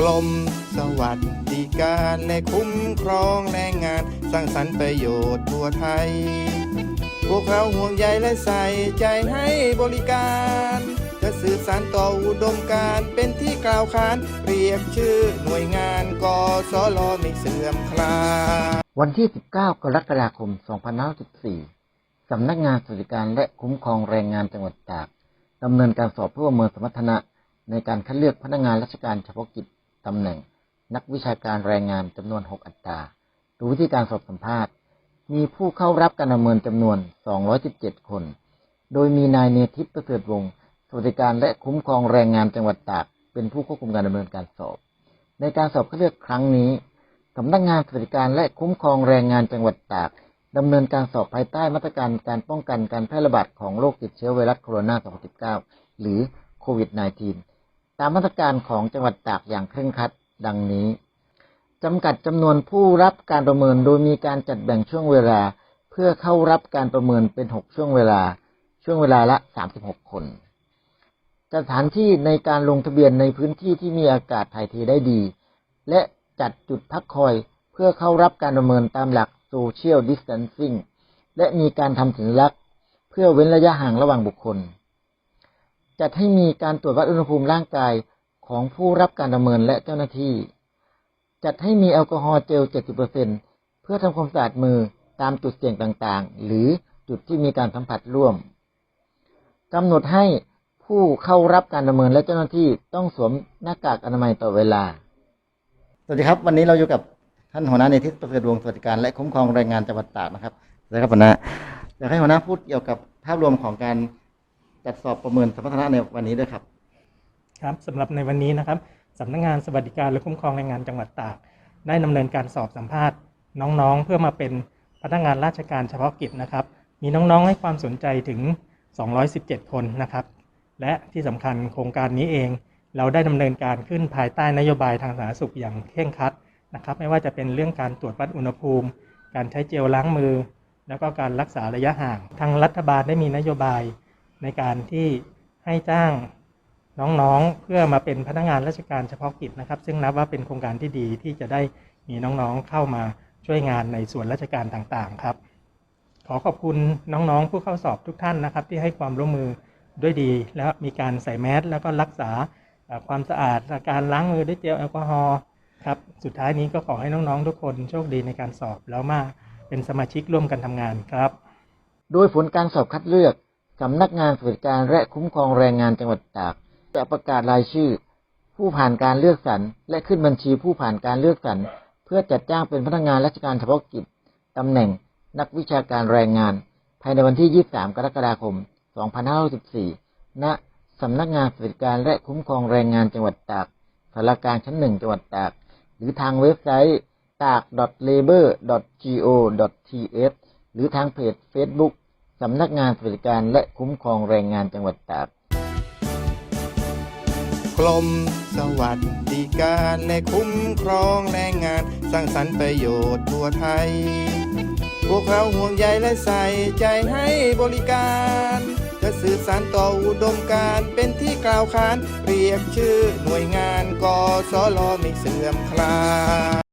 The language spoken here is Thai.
กรมสวัสดิการและคุ้มครองแรงงาน สร้างสรรค์ประโยชน์ทั่วไทย พวกเขาห่วงใยและใส่ใจให้บริการ จะสื่อสารต่ออุดมการเป็นที่กล่าวขาน เรียกชื่อหน่วยงานกสลไม่เสื่อมคลาวันที่ 19 กรกฎาคม 2514สำนักงานสวัสดิการและคุ้มครองแรงงานจังหวัดตากดำเนินการสอบเพื่อประเมินสมรรถนะในการคัดเลือกพนักงานราชการเฉพาะกิจ ตำแหน่ง นักวิชาการแรงงานจำนวน 6 อัตราดูวิธีการสอบสัมภาษณ์ มีผู้เข้ารับการประเมินจำนวน 217 คน โดยมีนายเนทิพย์ประเสริฐวงศ์สวัสดิการและคุ้มครองแรงงานจังหวัดตาก เป็นผู้ควบคุมการดำเนินการสอบ ในการสอบคัดเลือกครั้งนี้สำนักงานสวัสดิการและคุ้มครองแรงงานจังหวัดตากดำเนินการสอบภายใต้มาตรการการป้องกันการแพร่ระบาดของโรคติดเชื้อไวรัสโคโรนา 2019 หรือโควิด -19 ตามมาตรการของจังหวัดตากอย่างเคร่งครัดดังนี้จำกัดจำนวนผู้รับการประเมินโดยมีการจัดแบ่งช่วงเวลา เพื่อเข้ารับการประเมินเป็น 6 ช่วงเวลา ช่วงเวลาละ 36 คนสถานที่ในการลงทะเบียนในพื้นที่ที่มีอากาศถ่ายเทได้ดี และจัดจุดพักคอยเพื่อเข้ารับการประเมินตามหลัก Social Distancing และมีการทำสัญลักษณ์ เพื่อเว้นระยะห่างระหว่างบุคคล จัดให้มีการตรวจวัดอุณหภูมิร่างกายของผู้รับการประเมินและเจ้าหน้าที่ จัดให้มีแอลกอฮอล์เจล 70%เพื่อทำความสะอาดมือตามจุดเสี่ยงต่างๆ หรือจุดที่มีการสัมผัสร่วมกำหนดให้ผู้เข้ารับการประเมินและเจ้าหน้าที่ต้องสวมหน้ากากอนามัยต่อเวลา สวัสดีครับ วันนี้เราอยู่กับท่านหัวหน้าในทิศประเสริฐวงสวัสดิการและคุ้มครองแรงงานจังหวัดตากนะครับสวัสดีครับหัวหน้าอยากให้หัวหน้าพูดเกี่ยวกับภาพรวมของการ จัดสอบประเมินสมรรถนะในวันนี้ด้วยครับ ครับสำหรับในวันนี้นะครับสำนักงานสวัสดิการและคุ้มครองแรงงานจังหวัดตาก ได้ดำเนินการสอบสัมภาษณ์ น้องๆ เพื่อมาเป็นพนักงานราชการเฉพาะกิจนะครับ มีน้องๆให้ความสนใจถึง 217 คนนะครับ และที่สำคัญโครงการนี้เอง เราได้ดำเนินการขึ้นภายใต้นโยบายทางสาธารณสุขอย่างเคร่งครัดนะครับ ไม่ว่าจะเป็นเรื่องการตรวจวัดอุณหภูมิ การใช้เจลล้างมือ แล้วก็การรักษาระยะห่าง ทางรัฐบาลได้มีนโยบาย ในการที่ให้จ้างน้องๆ เพื่อมาเป็นพนักงานราชการเฉพาะกิจนะครับ ซึ่งนับว่าเป็นโครงการที่ดีที่จะได้มีน้องๆเข้ามาช่วยงานในส่วนราชการต่างๆครับ ขอขอบคุณน้องๆ ผู้เข้าสอบทุกท่านนะครับ ที่ให้ความร่วมมือด้วยดี และมีการใส่แมสแล้วก็รักษาความสะอาดการล้างมือด้วยเจลแอลกอฮอล์ครับสุดท้ายนี้ก็ขอให้น้องๆ ทุกคนโชคดีในการสอบแล้วมาเป็นสมาชิกร่วมกันทำงานครับ โดยผลการสอบคัดเลือก สำนักงานสวัสดิการและคุ้มครองแรงงานจังหวัดตาก จะประกาศรายชื่อ ผู้ผ่านการเลือกสรรและขึ้นบัญชีผู้ผ่านการเลือกสรรเพื่อจัดจ้างเป็นพนักงานราชการเฉพาะกิจตำแหน่งนักวิชาการแรงงาน ภายในวันที่ 23 กรกฎาคม 2564ณสำนักงานสวัสดิการและคุ้มครองแรงงานจังหวัดตากสารกลางชั้นหนึ่งจังหวัดตาก หรือทางเว็บไซต์ตาก labor.go.th หรือทางเพจ Facebook สำนักงานสวัสดิการและคุ้มครองแรงงานจังหวัดตากกรมสวัสดิการและคุ้มครองแรงงาน สร้างสรรค์ประโยชน์ทั่วไทย พวกเขาห่วงใยและใส่ใจให้บริการจะสื่อสารต่ออุดมการเป็นที่กล่าวขาน เรียกชื่อหน่วยงานกสลไม่เสื่อมคลาย